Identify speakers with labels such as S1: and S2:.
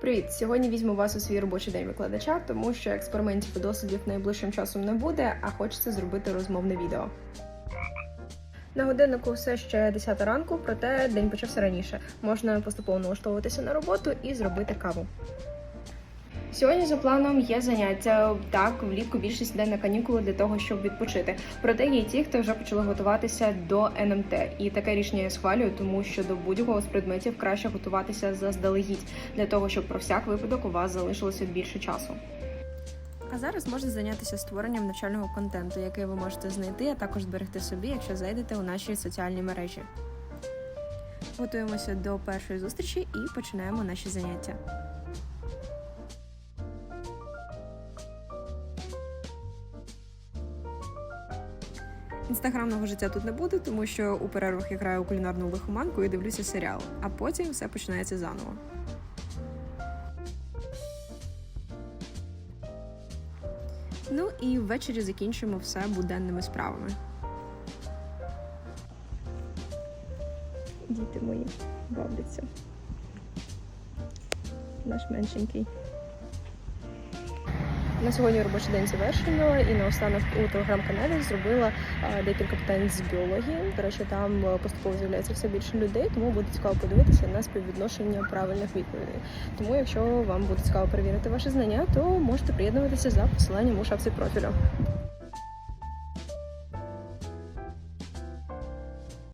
S1: Привіт! Сьогодні візьму вас у свій робочий день викладача, тому що експериментів і дослідів найближчим часом не буде, а хочеться зробити розмовне відео. На годиннику все ще 10 ранку, проте день почався раніше. Можна поступово налаштовуватися на роботу і зробити каву. Сьогодні за планом є заняття. Так, влітку більшість йде на канікули для того, щоб відпочити. Проте є ті, хто вже почали готуватися до НМТ. І таке рішення я схвалюю, тому що до будь-якого з предметів краще готуватися заздалегідь для того, щоб про всяк випадок у вас залишилося більше часу. А зараз можна зайнятися створенням навчального контенту, який ви можете знайти, а також зберегти собі, якщо зайдете у наші соціальні мережі. Готуємося до першої зустрічі і починаємо наші заняття. Інстаграмного життя тут не буде, тому що у перервах я граю у кулінарну лихоманку і дивлюся серіал, а потім все починається заново. Ну і ввечері закінчуємо все буденними справами. Діти мої бавляться. Наш меншенький. На сьогодні робочий день завершено, і наостанок у телеграм-каналі зробила декілька питань з біології. До речі, там е, поступово з'являється все більше людей, тому буде цікаво подивитися на співвідношення правильних відповідей. Тому, якщо вам буде цікаво перевірити ваші знання, то можете приєднуватися за посиланням у шапці профілю.